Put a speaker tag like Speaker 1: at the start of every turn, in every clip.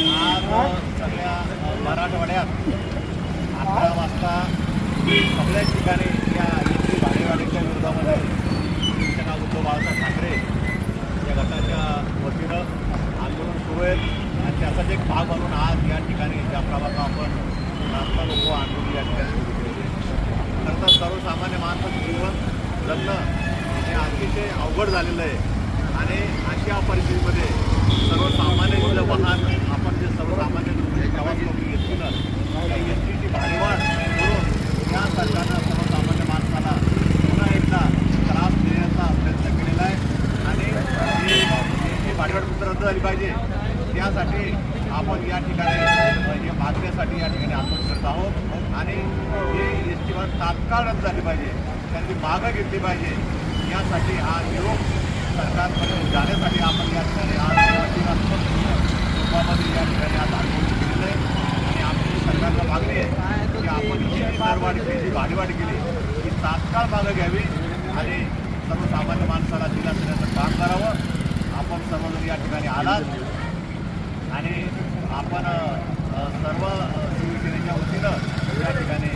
Speaker 1: सगळ्या मराठवाड्यात अकरा वाजता सगळ्याच ठिकाणी या युती भाडेवाढीच्या विरोधामध्ये शिवसेना उद्धव बाळासाहेब ठाकरे या गटाच्या वतीनं आंदोलन सुरू आहे आणि त्याचाच एक भाग म्हणून आज या ठिकाणी ज्या प्रभागात आपण रास्ता लोक आंदोलन या ठिकाणी आता सर्वसामान्य माणसाचं जीवन जगणं हे अतिशय अवघड झालेलं आहे. आणि अशा परिस्थितीमध्ये सर्वसामान्य जे वाहन आपण जे सर्वसामान्य प्रवास लोक घेतली ना त्या एस टीची करून या सरकारनं सर्वसामान्य माणसाला पुन्हा एकदा त्रास देण्याचा प्रयत्न केलेला आहे. आणि ही ही कुठं रद्द झाली पाहिजे. त्यासाठी आपण या ठिकाणी म्हणजे मागण्यासाठी या ठिकाणी आंदोलन करत आहोत. आणि तर तात्काळ रद्द झाली पाहिजे. त्यांनी मागं घेतली पाहिजे. यासाठी हा निरोप सरकारकडे जाण्यासाठी आपण या ठिकाणी आज या ठिकाणी आज आंदोलन केलेलं आहे. आणि आमची सरकारला मागणी आहे की आपण ही जी दरवाढ केली जी भाडीवाढ केली ही तात्काळ मागं घ्यावी आणि सर्वसामान्य माणसाला दिला देण्याचं काम करावं. आपण सर्वजण या ठिकाणी आलात. आणि आपण सर्व अ, शिवसेनेच्या वतीनं या ठिकाणी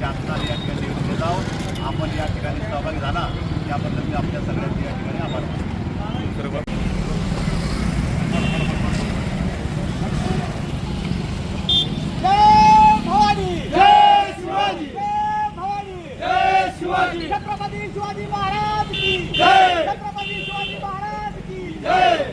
Speaker 1: शासनाला या ठिकाणी निवडून देत आहोत आपण या ठिकाणी सहभागी झाला याबद्दल मी आपल्या सगळ्यांचे या ठिकाणी आभार मानतो. सर्व
Speaker 2: जय भवानी! जय शिवाजी! जय भवानी! जय शिवाजी! छत्रपती शिवाजी महाराज की जय! छत्रपती शिवाजी महाराज की जय!